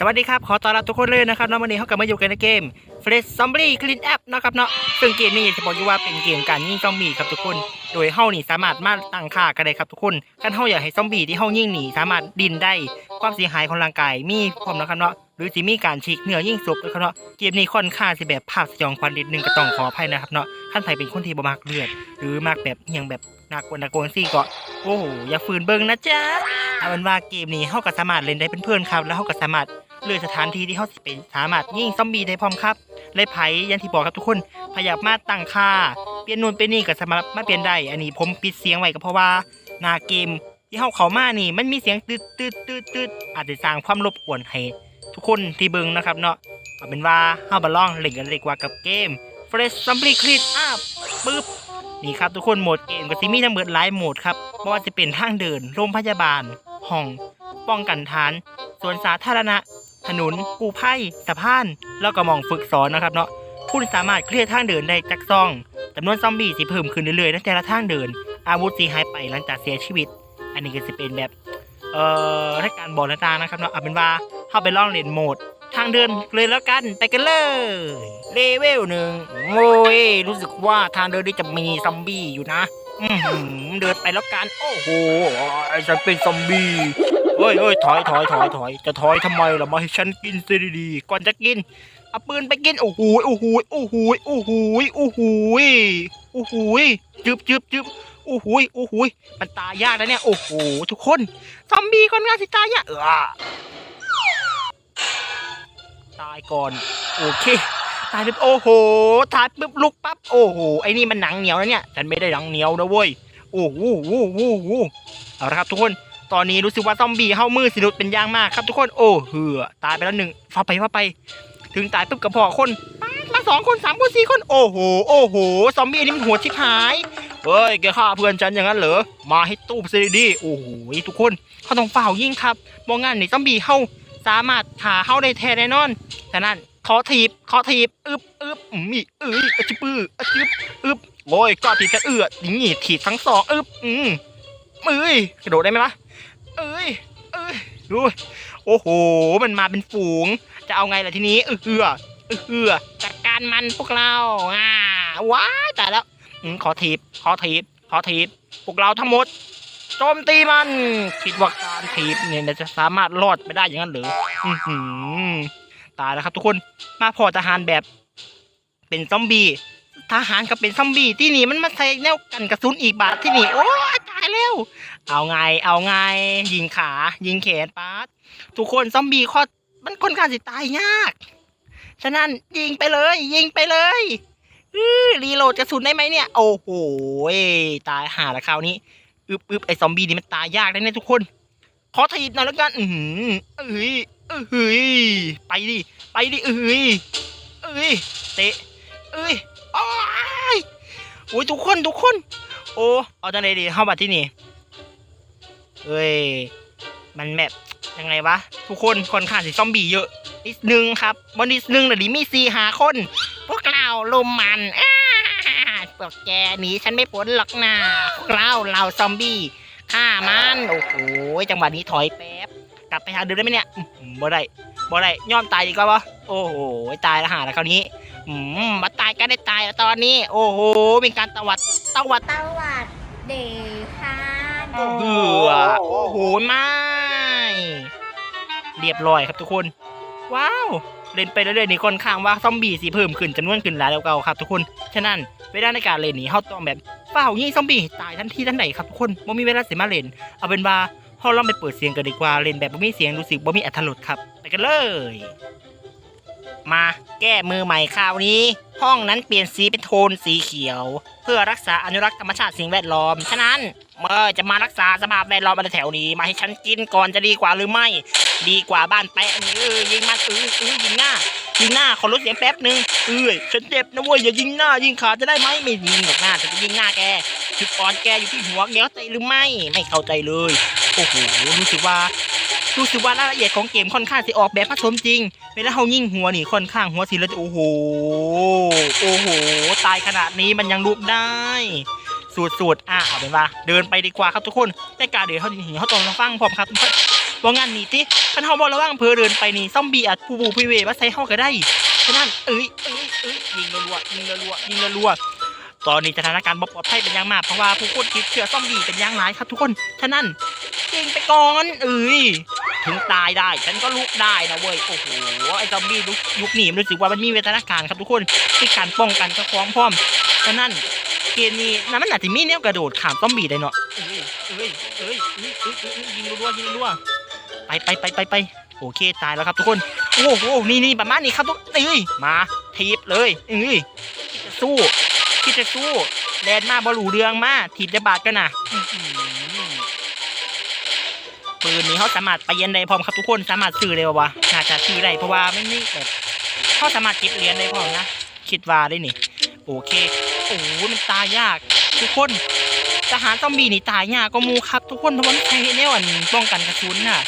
สวัสดีครับ ขอต้อนรับทุกคนเลยนะครับเนาะวันนี้เขากลับมาอยู่กันในเกม f r e s h Zombie Clean App นะครับเนาะซึ่งเกมนี้จะบอกอยู่ว่าเป็นเกมการยิงซอมบี้ครับทุกคน โดยเฮานี่สามารถมาตั้งค่ากันได้ครับทุกคนการเฮาอยากให้ซอมบี้ที่เฮายิงหนีสามารถดินได้ความเสียหายของร่างกายมีพร้อมนะครับเนาะหรือสิมีการฉีกเนื้อยิ่งศพนะครับเนาะเกมนี้ค่อนข้างสิแบบภาพสยองขวัญนิดนึงก็ต้องขออภัยนะครับเนาะท่านไผเป็นคนที่บ่มักเลือด หรือมักแบบอย่างแบบน่ากลัวน่ากลัวซี่ก็โอ้โหอย่าฝืนเบิ่งนะจ๊ะเอาเป็นว่าเกมนี้เฮาก็สามารถเล่นได้เป็นเพื่อนครับแล้วเฮาก็สามารถ เลือสถานที่ที่เขาสิเป็นสามารถยิงซอมบี้ได้พร้อมครับเลยไผยันที่บอกครับทุกคนพยายามมาตั้งค่า เปลี่ยนนู่นเปลี่ยนนี่ก็สามารถมาเปลี่ยนได้ อันนี้ผมปิดเสียงไว้ก็เพราะว่าหน้าเกมที่เขาเขามานี่มันมีเสียงตืดตืดตืดตืดอาจจะสร้างความรบกวนให้ทุกคนที่เบิ่งนะครับเนาะเอาเป็นว่าเฮาบาลองเล่นกันเลยดีกว่ากับเกม Fresh Zombie Clean Up ปึ๊บนี่ครับทุกคนโหมดเกมก็สิมีทั้งหมดหลายโหมดครับไม่ว่าจะเป็นทางเดินโรงพยาบาลห้องป้องกันฐานสวนสาธารณะ ถนนกูไพ่สะพาน แล้วก็มองฝึกสอนนะครับเนาะคุณสามารถเคลียร์ทางเดินได้จากซองจำนวนซอมบี้สิเพิ่มขึ้นเรื่อยๆในแต่ละทางเดิน อาวุธสีหายไปหลังจากเสียชีวิต อันนี้ก็จะเป็นแบบเอ่อรายการบอกต่างๆนะครับเนาะเอาเป็นว่าเข้าไปลองเล่นโหมด ทางเดินเลยแล้วกันไปกันเลยเลเวลหนึ่งโอ้ยรู้สึกว่าทางเดินนี้จะมีซอมบี้อยู่นะ อือหือเดินไปแล้วกัน โอ้โหไอ้ฉันเป็นซอมบี้เฮ้ยเฮ้ยถอยถอยถอยถอยจะถอยทำไมล่ะมาให้ฉันกินซะดีๆก่อนจะกินเอาปืนไปกินโอ้โหโอ้โหโอ้โหโอ้โหโอ้โหโอ้โหจึบจึบจึบโอ้โหโอ้โหมันตายยากนะเนี่ยโอ้โหทุกคนซอมบี้คนงานสิตายยากเออตายก่อนโอเค ตายปุ๊บโอ้โหตายปุ๊บลุกปั๊บโอ้โหไอ้นี่มันหนังเหนียวนะเนี่ยฉันไม่ได้หนังเหนียวนะเว้ยโอ้โหโอ้โหโอ้เอาละครับทุกคนตอนนี้รู้สึกว่าซอมบี้เข้ามือสิรุดเป็นยางมากครับทุกคนโอ้เหือตายไปแล้วหนึ่งฟาไปฟาไป ถึงตายปุ๊บกับพอคนมาสองคนสามคนสี่คนโอ้โหโอ้โหซอมบี้นี่มันหัวชิบหายเฮ้ยแกฆ่าเพื่อนฉันอย่างนั้นเหรอมาให้ตู้เซดีโอ้โหทุกคนเขาต้องเฝ่ายิ่งครับมองงานนี่ซอมบี้เข้าสามารถหาเข้าได้แท้แน่นอนฉะนั้น ขอถีบขอถีบอึบอึบอืมมีเอ้ยอะจิปื้ออะจิบอึบโอ้ยก็ถีบจะเอื้อนี่ถีบทั้งสองอึบอืมเอ้ยกระโดดได้ไหมวะเอ้ยเอ้ยดูโอ้โห มันมาเป็นฝูง จะเอาไงล่ะทีนี้เออเอือเออเอือจัดการมันพวกเราอ่าว้ายตายแล้วอขอทีบขอทีบขอทีบพวกเราทั้งหมดโจมตีมันคิดว่าการทีบเนี่ยจะสามารถรอดไปได้อย่างนั้นหรืออือหือ ตายแล้วครับทุกคนมาพอทหารแบบเป็นซอมบี้ทหารกับเป็นซอมบี้ที่นี่มันมาใส่แนวกันกระสุนอีกบาทที่นี่โอ้ยตายแล้ว เอาไงเอาไงยิงขา ยิงแขนปาดทุกคนซอมบี้ข้อมันค่อนข้างสิตายยาก ฉะนั้นยิงไปเลย ยิงไปเลยอื้อรีโหลดกระสุนได้ไหมเนี่ย โอ้โหตายหาละคราวนี้อึบอึบไอซอมบี้นี่มันตายยากเลยเนี่ยทุกคน ขอทีบหน่อยแล้วกัน อือหือเอ้ย เอ้ยไปดิไปดิเอ้ยเอ้ยเตะเอ้ยโอ้ยโอ้ยทุกคนทุกคน โอ้เอาจังไดดีเข้ามาที่นี่เอ้ยมันแบบยังไงวะทุกคนคนข้างสิซอมบี้เยอะนิดนึงครับบนนิดนึงแต่ดีมีสี่หาคน พวกเราลุมมันอ้าพวกแกหนีฉันไม่พ้นหรอกนะพวกเราเราซอมบี้ฆ่ามันโอ้โหจังหวะนี้ถอยแป๊บกลับไปหาเดิมได้ไหมเนี่ย บ่ได้บ่ได้ยอมตายดีกว่าวะโอ้โหตายแล้วหาแล้วคราวนี้อืมมาตายกันได้ตายแล้วตอนนี้ โอ้โหมีการตวัดตวัดสวัสดีค่ะเหือโอ้โหไม่เรียบร้อยครับทุกคน ว้าวเล่นไปเรื่อยๆนี่ค่อนข้างว่าซอมบี้สีเพิ่มขึ้นจำนวนขึ้นหลายแล้วเก่าครับทุกคน ฉะนั้นเวลาในการเล่นนี่เขาต้องแบบเฝ้ายิงซอมบี้ให้ตายทันทีทันใดครับทุกคนบ่มีเวลาเสียมาเล่น เอาเป็นว่า เราลองไปเปิดเสียงกันดีกว่า เล่นแบบบ่มีเสียงรู้สึกบ่มีอรรถรสครับ ไปกันเลย มาแก้มือใหม่คราวนี้ ห้องนั้นเปลี่ยนสีเป็นโทนสีเขียว เพื่อรักษาอนุรักษ์ธรรมชาติสิ่งแวดล้อม ฉะนั้นเมื่อจะมารักษาสภาพแวดล้อมอะไรแถวนี้มาให้ฉันกินก่อนจะดีกว่าหรือไม่ ดีกว่าบ้านแปะนี่เออยิงมันเออเออยิงหน้ายิงหน้าขอลดเสียงแป๊บนึงเอ้ยฉันเจ็บนะเว้ยอย่ายิงหน้ายิงขาจะได้ไหมไม่ยิงหรอกหน้าฉันจะยิงหน้าแกจุดอ่อนแกอยู่ที่หัวแกเข้าใจหรือไม่ไม่เข้าใจเลย โอ้โหรู้สึกว่ารู้สึกว่ารายละเอียดของเกมค่อนข้างสิออกแบบผสมจริงเวลาเขายิงหัวนี่ค่อนข้างหัวสิแล้วจะโอ้โหโอ้โห ตายขนาดนี้มันยังลุกได้สูตรสูตรอะเอาเป็นว่าเดินไปดีกว่าครับทุกคนแต่การเดินเขาหนีเขาต้องฟังพร้อมครับว่างั้นนี่ติคันเฮาบ่ระวังเผลอเดินไปนี่ซอมบี้อาจปูบูพิเวมาใส่เฮาก็ได้ฉะนั้นเอ้ยเอ้ยเอ้ยยิงรัวยิงรัวยิงรัวตอนนี้สถานการณ์บ่ปลอดภัยเป็นย่างมากเพราะว่าผู้คนติดเชื้อซอมบี้เป็นย่างหลายครับทุกคนฉะนั้น ยิงไปก่อนเอ้ยถึงตายได้ ฉันก็ลุกได้นะเว้ยโอ้โหไอ้ซอมบี้ยุคนี้มันรู้สึกว่ามันมีเวทนาการครับทุกคนที่การป้องกันก็คล้องพร้อมฉะนั้นเกมนี้นะมันอาจจะมีแนวกระโดดข้ามซอมบี้ได้เนาะเอ้ยเอ้ยเอ้ยเอ้ยยิงรัวยิงรัวไปไปไปไปไปโอเคตายแล้วครับทุกคนโอ้โหนี่นี่ประมาณนี้ครับทุกเอ้ยมาทีบเลยเอ้ยคิดจะสู้คิดจะสู้แลนมาบอลูเรืองมาถีบจะบาดกันนะ ปืนนี้เขาสามารถไปเย็นได้พร้อมครับทุกคนสามารถซื้อได้ปะวะน่าจะซื้อได้เพราะว่าไม่นี่แบบเขาสามารถเก็บเหรียญได้พร้อมนะคิดว่าได้นี่โอเคโอ้โหมันตายยาก ทุกคนทหารซอมบี้นี่ตายยากก็มูครับทุกคนเพราะว่าใช่แน่วันป้องกันกระสุนน่ะ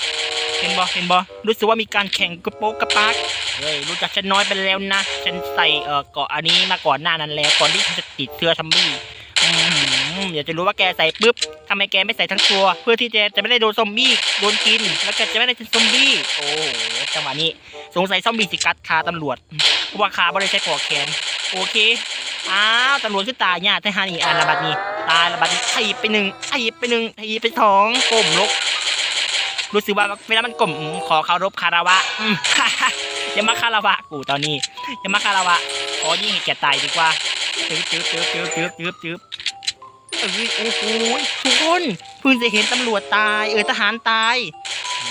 เห็นบอเห็นบอรู้สึกว่ามีการแข่งกระโปงกระปากเฮ้ยรู้จักฉันน้อยไปแล้วนะฉันใส่เอ่อเกาะอันนี้มาก่อนหน้านั้นแล้วก่อนที่ฉันจะติดเชื้อซอมบี้ อืมอยากจะรู้ว่าแกใส่ปุ๊บทำไมแกไม่ใส่ทั้งตัว เพื่อที่จะจะไม่ได้โดนซอมบี้โดนกิน แล้วแกจะไม่ได้เป็นซอมบี้โอ้โหจังหวะนี้สงสัยซอมบี้สิกัดคาตำรวจเพราะว่าคาไม่ได้ใช้เกาะแขนโอเคอ้าวตำรวจขึ้นตายเนี่ยทหารอีอันระบาดนี้ ตายระบาดนี้ถีบไปหนึ่งถีบไปหนึ่งถีบไปสองก้มลกรู้สึกว่าเวลามันก้มขอเคารพคาราวะอย่ามาคาราวะกูตอนนี้อย่ามาคาราวะขอยิงให้แกตายดีกว่าจืบจืบจืบจืบจืบจืบจืบ เอ้ยโอ้โหทุกคนเพิ่งจะเห็นตำรวจตาย เออทหารตาย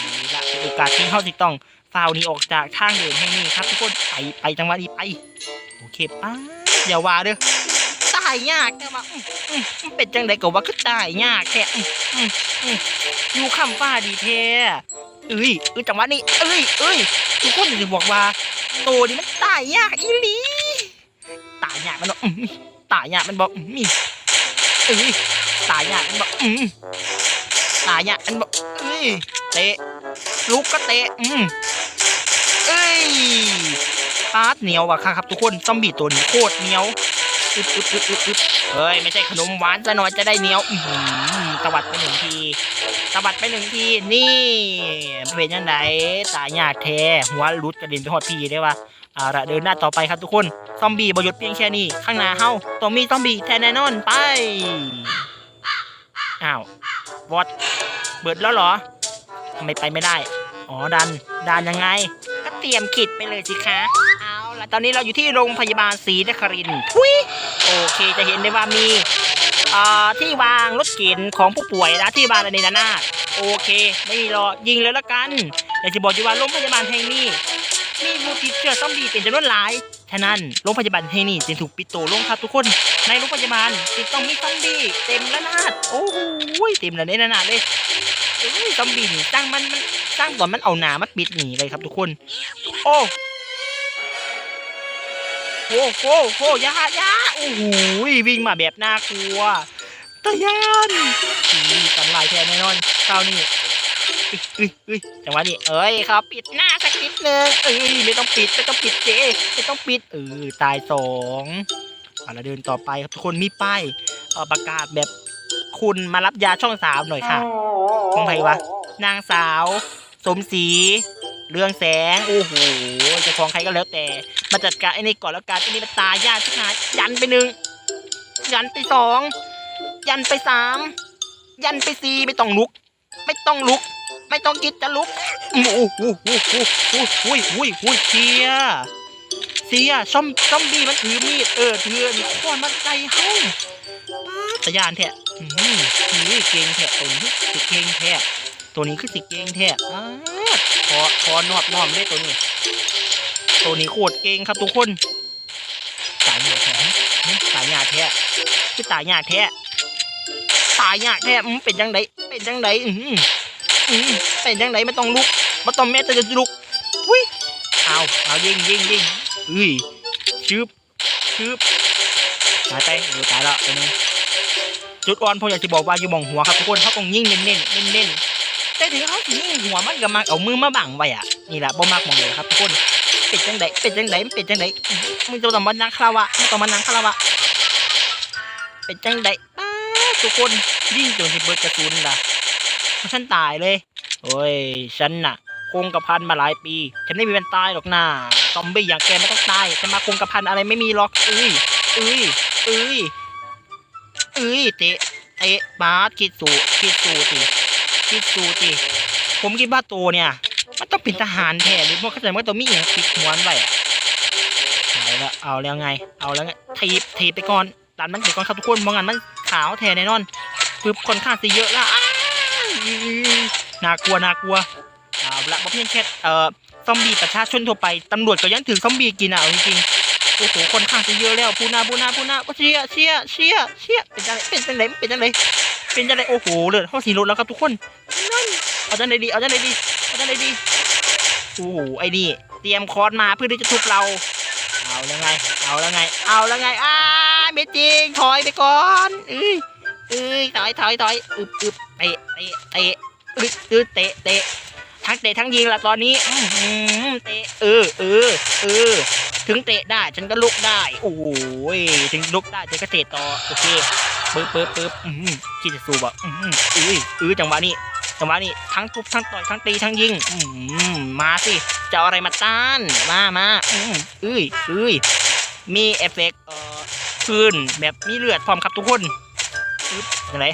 นี่ละเป็นโอกาสที่เขาสิต้องฟาวนี้ออกจากทางเดินให้นี่ครับ ทุกคนไปไปจังหวะนี้ไปโอเคป้าอย่าว่าเด้อตายยากแต่ว่าอื้ออื้อมันเป็นจังไดก็ว่าคือตายยากแท้อื้ออื้ออื้ออยู่คำฟ้าดีแท้เอ้ยเอ้ยจังหวะนี้เอ้ยเอ้ยทุกคนจะบอกว่าโตนี่มันตายยากอีหลีตายยากมันบอกตายยากมันบอกอื้อ เอ้ยตายยากมันบอกอื้อตายยากมันบอกเอ้ยเตะลุกก็เตะอืมเอ้ยปาดเหนียวว่ะครับทุกคนซอมบี้ตัวนี้โคตรเหนียวอึดอึดอึดอึดอึดเฮ้ยไม่ใช่ขนมหวานซะหน่อยจะได้เหนียวอื้อหือตวัดไปหนึ่งทีตวัดไปหนึ่งทีนี่เป็นยังไงตายยากแท้หัวรุดกระเด็นไปหอดพีได้ปะ เอาละเดินหน้าต่อไปครับทุกคน ซอมบี้บหยุดเพียงแค่นี้ ข้างหน้าเฮาต้องมีซอมบี้แทนแน่นอนไป อ้าววอดเบิดแล้วเหรอทำไมไปไม่ได้ อ๋อดันดันยังไง ก็เตรียมขิดไปเลยสิคะ เอาละตอนนี้เราอยู่ที่โรงพยาบาลศรีนครินทร์ทุยโอเคจะเห็นได้ว่ามีเอ่อที่วางรถเข็นของผู้ป่วยนะที่วางในนานาโอเค ไม่มีรอยิงเลยละกันแต่จะบอกอยู่ว่าโรงพยาบาลแห่งนี้ มีผู้ติดเชื้อซอมบี้เป็นจำนวนหลาย ฉะนั้นโรงพยาบาลแห่งนี้จึงถูกปิดตัวลงครับทุกคน ในโรงพยาบาลจึงต้องมีซอมบี้เต็มระนาดโอ้โหเต็มระเนระนาดเลยอ้ยซอมบี้นี่ตั้งมันมันตั้งก่อนมันเอาหนามาปิดหนีเลยครับทุกคน โอ้โหโอ้โหยายาโอ้โหวิ่งมาแบบน่ากลัวตะยานอุ้ยสันลายแทนแน่นอนคราวนี้ อ้ยอุ้ยจังหวะนี้เอ้ยครับปิดหน้าสักนิดนึงเอ้ยไม่ต้องปิดไม่ต้องปิดเจไม่ต้องปิดเออตายสองเอาละเดินต่อไปครับทุกคนมีป้ายประกาศแบบคุณมารับยาช่องสามหน่อยค่ะของใครวะนางสาว สมศรีเรื่องแสงโอ้โหจะของใครก็แล้วแต่ มาจัดการไอ้นี่ก่อนแล้วกันไอ้นี่มันตายยากที่หายยันไปหนึ่งยันไปสองยันไปสามยันไปสี่ไม่ต้องลุก ไม่ต้องลุก ไม่ต้องคิดจะลุกโอ้โหโอ้โหโอ้โหโอ้โหโอ้โหโอ้โหเสียเสียซอมซอมบี้มันถือมีดเออถือนี่ค้อนมันใจเฮ้าป้าดตะยานแท้อือหือหือเก่งแท้ตัวนี้สิเก่งแท้ตัวนี้คือสิเก่งแท้อ้าดขอขอนอบน้อมเลยตัวนี้ ตัวนี้โคตรเก่งครับทุกคนตายยาแท้หึหึตายยาแท้คือตายยาแท้ตายยาแท้อืมเป็นจังไดเป็นจังไดอือ อือเป็นจังไดไม่ต้องลุกไม่ต้องแม้แต่จะลุกวิเอาเอายิงยิงยิงอุ้ยชึบชึบตายไปเออตายแล้วตัวนี้จุดอ่อนผมอยากจะบอกว่าอยู่มองหัวครับทุกคนเขาต้องยิงเน้นๆเน้นๆแต่ถึงเขาสิยิงหัวมันก็มักเอามือมาบังไว้อะนี่แหละบ่มักมองเลยครับทุกคนเป็นจังไดเป็นจังไดเป็นจังไดมึงจะต้องมานั่งคาราวะมึงต้องมานั่งคาราวะเป็นจังไดป้าดทุกคนยิงจนสิเบิดกระสุนล่ะ ฉันตายเลย โอ้ย ฉันน่ะ คงกระพันมาหลายปี ฉันไม่มีวันตายหรอกนะซอมบี้อย่างแกไม่ต้องตายจะมาคงกระพันอะไรไม่มีหรอกเอ้ยเอ้ยเอ้ยเอ้ยเตะเตะบาสคิดสูคิดสูติคิดสูติผมคิดว่าตัวเนี่ย มันต้องเป็นทหารแท้หรือว่าเข้าใจว่าตัวมีอย่างปิดหัวนไว้เอาละเอาแล้วไง เอาแล้วไงทีบทีบไปก่อนดันมันไปก่อนครับทุกคนมองกันมันขาวแท้แน่นอนปึ๊บคนข้างสิเยอะละ น่ากลัวน่ากลัวเอาละบ่เพียงแค่เอ่อซอมบี้ประชาชนทั่วไปตำรวจก็ยังถือซอมบี้กินอะจริงๆโอ้โหคนข้างจะเยอะแล้วพูนาพูนาพูนาว่าเชียเชียเชียเชียเป็นจังไรเป็นจังไรเป็นจังไรเป็นจังไรโอ้โหเลือดห้องสีรถแล้วครับทุกคนนั่นเอาจังไรดีเอาจังไรดีเอาจังไรดีโอ้โหไอ้นี่เตรียมคอนมาเพื่อที่จะทุบเราเอาแล้วไง เอาแล้วไง เอาแล้วไงอ้าไม่จริงถอยไปก่อนเอ้ย เอ้ยถอยถอยถอยอึบอึบเตะเตะเตะอึดอึดเตะเตะทั้งเตะทั้งยิงละตอนนี้อื้อหือเตะเออเออเออถึงเตะได้ฉันก็ลุกได้ โอ้ยถึงลุกได้ฉันก็เตะต่อโอเคปึ๊บปึ๊บปึ๊บอืมคิดจะสู้บ่อืมเอ้ยเออจังหวะนี้จังหวะนี้ทั้งทุบทั้งต่อยทั้งตีทั้งยิงอืมมาสิจะอะไรมาต้านมามาอืมเอ้ยเอ้ยมีเอฟเฟกต์เอ่อคืนแบบมีเลือดพร้อมครับทุกคน จังไหน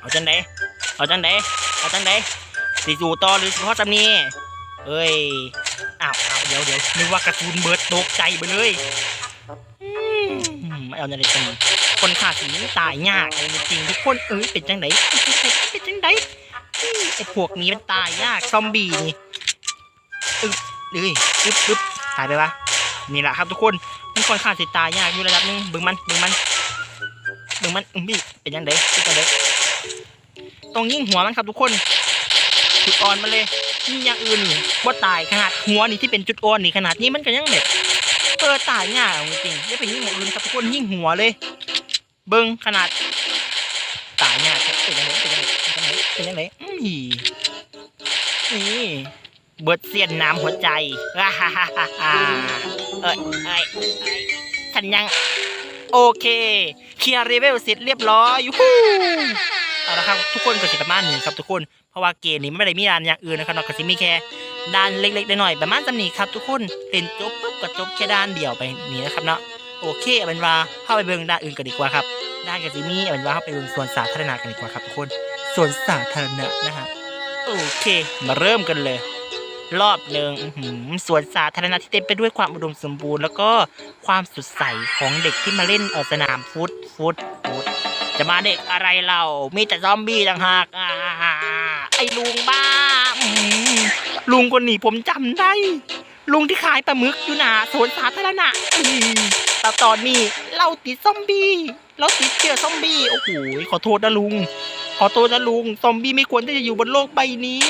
เอาจังไหนเอาจังไหนเอาจังไหนสิสู่ต่อหรือสิพ่อจำนี่เอ้ยอ้าวอ้าวเดี๋ยวเดี๋ยวนึกว่ากระสุนเบิร์ดตกใจไปเลยอืมไม่เอาอะไรกันคนขาดสีตายยากเลยจริงทุกคนเอ้ยเป็นจังไดเป็นจังไดอื้อไอ้พวกนี้มันตายยากซอมบี้นี่อึ๊บเอ้ยอึ๊บอึ๊บตายไปปะนี่แหละครับทุกคนมันค่อนข้างสิตายยากอยู่ระดับนึงบิ่งมันบิ่งมัน งมันอึ้มบี้เป็นจังไดเป็นจังไดต้องยิ่งหัวมันครับทุกคน จุดอ่อนมาเลยนี่อย่างอื่นนี่ว่าตายขนาดหัวนี่ที่เป็นจุดอ่อนนี่ขนาดนี้มันก็ยังแบบเออตายยากจริงๆอย่าไปยิ่งอย่างอื่นครับทุกคนยิ่งหัวเลย เบิ้งขนาดตายยากเป็นยังไงเป็นยังไงเป็นยังไงเป็นยังไงอืมนี่เบิดเสียนน้ำหัวใจฮ่าฮ่าฮ่าฮ่าเอ้ยเอ้ฉันยัง โอเค ลียร์เลเวลเสร็จเรียบร้อยยูฮูเอาละครับทุกคนก็สิประมาณนี้ครับทุกคน เพราะว่าเกมนี้ไม่ได้มีด่านอย่างอื่นนะครับนอกจากมีแค่ด่านเล็กๆหน่อยๆประมาณจำนี้ครับทุกคนเล่นจบปุ๊บก็จบแค่ด้านเดียวไปนี่นะครับเนาะโอเคเอาเป็นว่าเข้าไปเบิ่งด้านอื่นกันดีกว่าครับด้านกับจิมี่เอาเป็นว่าเข้าไปเบิ่งส่วนสาธารณะกันดีกว่าครับทุกคนส่วนสาธารณะนะฮะโอเค มาเริ่มกันเลย รอบหนึ่งสวนสาธารณะที่เต็มไปด้วยความอุดมสมบูรณ์ แล้วก็ความสดใสของเด็กที่มาเล่นสนามฟุตฟุตฟุตจะมาเด็กอะไรเรามีแต่ซอมบี้ต่างหากไอ้ลุงบ้าลุงคนนี้ผมจำได้ ลุงที่ขายปลาหมึกอยู่หนาสวนสาธารณะแต่ตอนนี้เราติดซอมบี้เราติดเชื้อซอมบี้โอ้โหขอโทษนะลุง ขอโทษนะลุง ซอมบี้ไม่ควรที่จะอยู่บนโลกใบนี้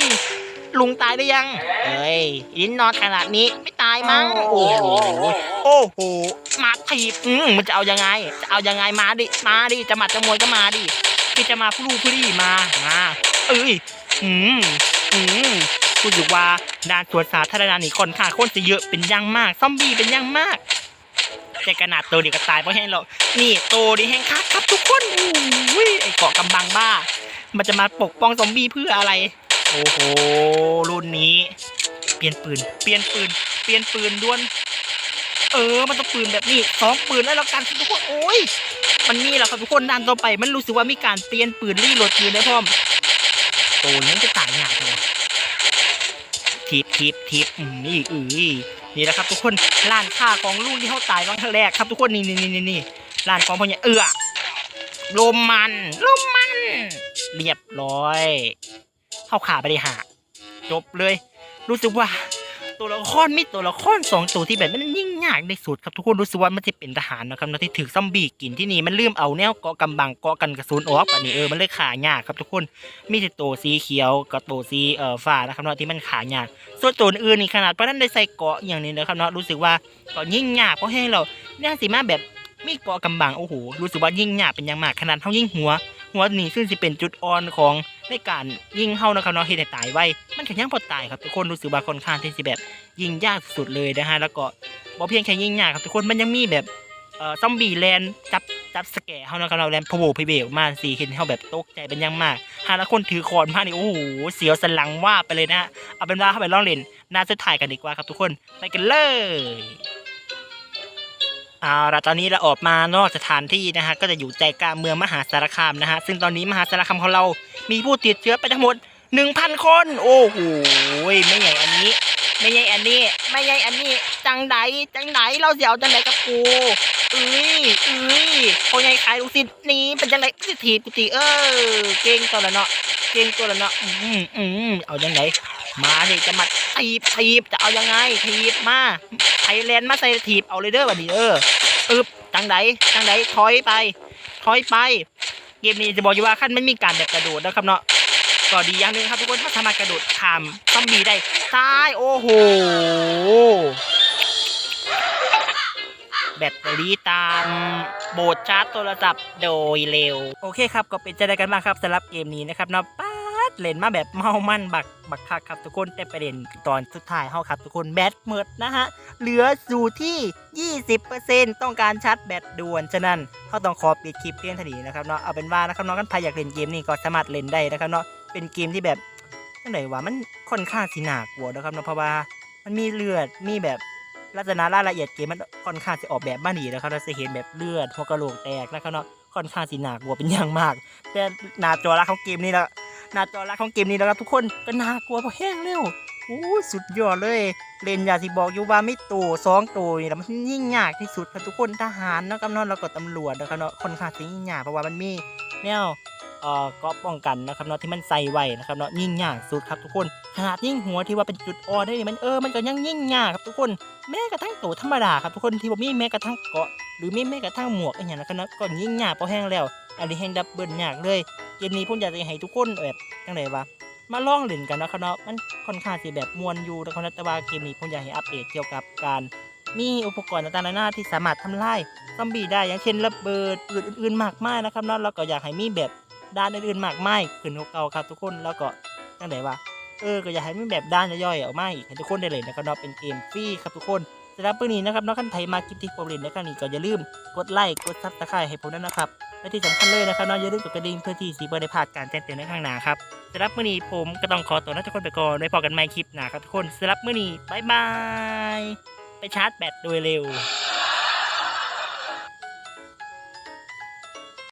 ลุงตายได้ยัง เอ้ยลิ้นนอนขนาดนี้ไม่ตายมั้ง โอ้โห โอ้โห มาถีบอืมมันจะเอายังไง จะเอายังไงมาดิ มาดิ จะหมัดจะมวยก็มาดิที่จะมาผู้ลูผู้ดีมา มา เอ้ย อืม อืมพูดอยู่ว่าด่านสวนสาธารณะนี่คนข้างคนจะเยอะเป็นอยังมาก ซอมบี้เป็นอยังมาก แต่ขนาดตัวเดียวก็ตายเพราะแห้งหรอกนี่ตัวนี้แห้งคักครับทุกคนอุ้ยไอเกาะกำบังบ้า มันจะมาปกป้องซอมบี้เพื่ออะไร โอ้โห รุ่นนี้ เปลี่ยนปืน เปลี่ยนปืน เปลี่ยนปืนด้วน เออ มันต้องปืนแบบนี้สองปืนแล้วแล้วกันทุกคน โอ้ย มันมีแหล้วครับทุกคนด้านต่อไป มันรู้สึกว่ามีการเปลี่ยนปืนรีโหลดปืนได้พร้อมโอ้ยมันจะตายยากเลยทิปทิปทิปอืมนี่อือนี่แหละครับ ทุกคนร้านค้าของลุงที่เขาตายวันแรกครับ ทุกคนนี่นี่นี่นี่ร้านของพ่อเนี่ยเอือลมมันลมมัน เรียบร้อย เข้าขาไปเลยหาจบเลย รู้สึกว่าตัวละครมีตัวละครสองตัวที่แบบมันยิ่งยากในสุดครับทุกคนรู้สึกว่ามันจะเป็นทหารนะครับนะที่ถือซอมบี้กินที่นี่มันลืมเอาแนวเกาะกำบังเกาะกันกระสุนออกอันนี้เออมันเลยขายากครับทุกคนมีแต่ตัวสีเขียวกับตัวสีเอ่อฟ้านะครับเนาะที่มันขายาก ส่วนตัวอื่นนี่ขนาดพระนั้นได้ใส่เกาะอย่างนี้นะครับเนาะรู้สึกว่าก็ยิ่งยากเพราะให้เราเนี่ยสิมาแบบมีเกาะกำบังโอ้โหรู้สึกว่ายิ่งยากเป็นอย่างมากขนาดเท่ายิ่งหัว หัวนี่ซึ่งสิเป็นจุดอ่อนของ ในการยิงเฮานะครับเนาะเฮ็ดให้ตายไวมันก็ยังพอตายครับทุกคนรู้สึกว่าค่อนข้างที่สิแบบยิงยากสุดเลยนะฮะแล้วก็บ่เพียงแค่ยิงยากครับทุกคนมันยังมีแบบเอ่อซอมบี้แลนจับจับสแกเฮานะครับเราแลนพะโวพะเบออกมาสีเห็นเฮาแบบตกใจเป็นอยังมากหาละคนถือคอนมานี่โอ้โหเสียวสันหลังว่าไปเลยนะฮะเอาเป็นว่าเข้าไปลองเล่นน่าจะถ่ายกันดีกว่าครับทุกคนไปกันเลย เอาละตอนนี้เราออกมานอกสถานที่นะฮะก็จะอยู่ใจกลางเมืองมหาสารคามนะฮะซึ่งตอนนี้มหาสารคามของเรา มีผู้ติดเชื้อไปทั้งหมด 1,000 คน โอ้โหไม่ใหญ่อันนี้ ไม่ใหญ่อันนี้ ไม่ใหญ่อันนี้ จังไดจังไดเราเสียวจังไดกับกูเอ้ยเอ้ยโอ้ยขายลูกศิษย์นี่เป็นจังไดสิถีบกูตีเออเก่งตัวละเนาะเก่งตัวละเนาะอืมอืมเอาจังได มาดิจะมาถีบถีบจะเอายังไงถีบมาไทยแลนด์มาใส่ถีบเอาเลยเด้อบัดนี้เอออึบจังไดจังไดถอยไป ถอยไป เกมนี้จะบอกอยู่ว่าขั้นไม่มีการแบบกระโดดนะครับเนาะก็ดีอย่างหนึ่งครับทุกคนถ้าสามารถกระโดดข้ามต้องมีได้ซ้ายโอ้โหแบตเตอรี่ตามโบดชาร์จโทรศัพท์โดยเร็ว โอเคครับ ก็เป็นจได้กันบ้างครับสำหรับเกมนี้นะครับเนาะป๊า ดเล่นมาแบบเมามันบักบักคักครับทุกคนแต่ประเด็นตอนสุดท้ายเฮาครับทุกคนแบตหมดนะฮะ เหลืออยู่ที่ 20%ต้องการชาร์จแบตด่วนฉะนั้นเขาต้องขอปิดคลิปเพียงเท่านี้นะครับเนาะเอาเป็นว่านะครับน้องกันใครอยากเล่นเกมนี้ก็สามารถเล่นได้นะครับเนาะเป็นเกมที่แบบจังไดว่ามันค่อนข้างสิน่ากลัวนะครับเนาะเพราะว่ามันมีเลือดมีแบบลักษณะรายละเอียดเกมมันค่อนข้างจะออกแบบมาดีนะครับเราจะเห็นแบบเลือดหัวกระโหลกแตกนะครับเนาะค่อนข้างสิน่ากลัวเป็นอย่างมาก แต่หน้าจอรักของเกมนี้ล้ว หน้าจอรักของเกมนี้แล้วครับทุกคนก็น่ากลัวพอแห้งเร็วโอ้สุดยอดเลย เล่นอย่าสิบอกอยู่ว่าไม่ตัวสองตัวนี่แหละมันยิ่งยากที่สุดครับทุกคนทหารนาะกับเนอนแล้วก็ตำรวจนะครับเนาะคนข้างจะยิ่งยากเพราะว่ามันมีแนวเอ่อเกราะป้องกันนะครับเนาะที่มันใส่ไว้นะครับเนาะยิ่งยากสุดครับทุกคนขนาดยิ่งหัวที่ว่าเป็นจุดอ่อนได้มันเออมันก็ยังยิ่งยากครับทุกคนแม้กระทั่งตัวธรรมดาครับทุกคนที่บ่มีแม้กระทั่งเกาะหรือมีแม้กระทั่งหมวกอะไรอย่างเงี้ยนะครับเนก็ยิ่งยากพอแห้งแล้ว อันนี้แห้งดับเบิลยากเลย เกมนี้ผมอยากจะให้ทุกคนแบบจังไดวะมาลองเล่นกันนะครับเนาะมันค่อนข้างสิแบบมวนอยู่นะครับเนาะแต่ว่าเกมนี้ผมอยากให้อัปเดตเกี่ยวกับการมีอุปกรณ์ต่างๆนานาที่สามารถทำลายซอมบี้ได้อย่างเช่นระเบิดปืนอื่นๆมากมายนะครับเนาะแล้วก็อยากให้มีแบบด้านอื่นๆมากมายขึ้นกว่าเก่าครับทุกคนแล้วก็จังไดวะเออก็อยากให้มีแบบด้านย่อยๆออกมาอีกให้ทุกคนได้เล่นนะครับเนาะเป็นเกมฟรีครับทุกคน สำหรับวันนี้นะครับน้องขั้นไทยมาคลิปที่ผมเล่นในครั้งนี้ก็อย่าลืมกดไลค์กดซับสไครต์ให้ผมด้วยนะครับและที่สำคัญเลยนะครับน้องอย่าลืมกดกระดิ่งเพื่อที่สีบได้พาดการแจ้งเตือนในข้างหน้าครับสำหรับมื้อนี้ผมก็ต้องขอตัวนักทุกคนไปก่อนไว้พอกันใหม่คลิปหน้าครับทุกคนสำหรับมื้อนี้บายบายไปชาร์จแบตโดยเร็ว